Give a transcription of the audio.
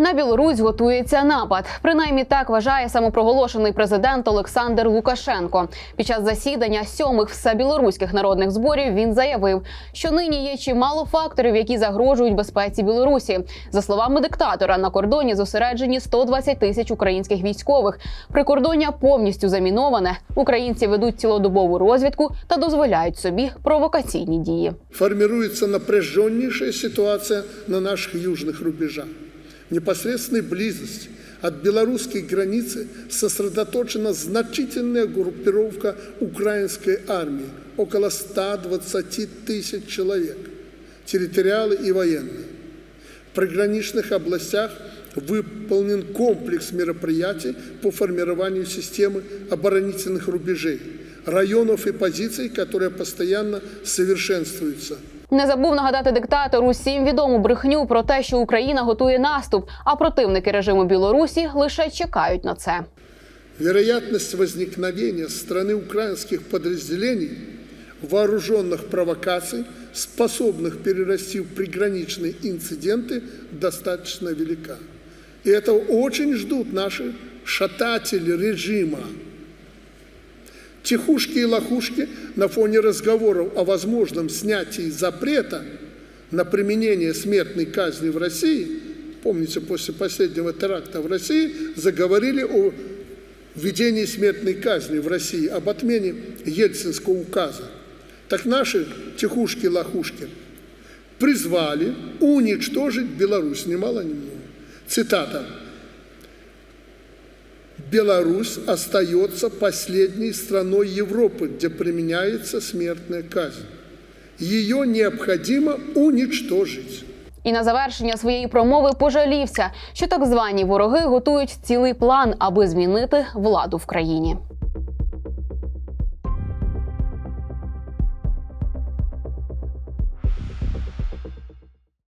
На Білорусь готується напад. Принаймні так вважає самопроголошений президент Олександр Лукашенко. Під час засідання сьомих всебілоруських народних зборів він заявив, що нині є чимало факторів, які загрожують безпеці Білорусі. За словами диктатора, на кордоні зосереджені 120 тисяч українських військових. Прикордоння повністю заміноване. Українці ведуть цілодобову розвідку та дозволяють собі провокаційні дії. формируется напряженнейшая ситуация на наших южных рубежах В непосредственной близости от белорусской границы сосредоточена значительная группировка украинской армии, около 120 тысяч человек, территориалы и военные. В приграничных областях выполнен комплекс мероприятий по формированию системы оборонительных рубежей, районов и позиций, которые постоянно совершенствуются. Не забув нагадати диктатору всім відому брехню про те, що Україна готує наступ, а противники режиму Білорусі лише чекають на це. Вероятность возникновения со стороны украинских подразделений вооруженных провокаций, способных перерасти в приграничные инциденты, достаточно велика. И этого очень ждут наши шататели режима. Тихушки и лохушки на фоне разговоров о возможном снятии запрета на применение смертной казни в России, помните, после последнего теракта в России заговорили о введении смертной казни в России, об отмене Ельцинского указа. Так наши тихушки-лохушки призвали уничтожить Беларусь, немало ни много. Цитата. Беларусь остается последней страной Европы, где применяется смертная казнь. Ее необходимо уничтожить. І на завершення своєї промови пожалівся, що так звані вороги готують цілий план, аби змінити владу в країні.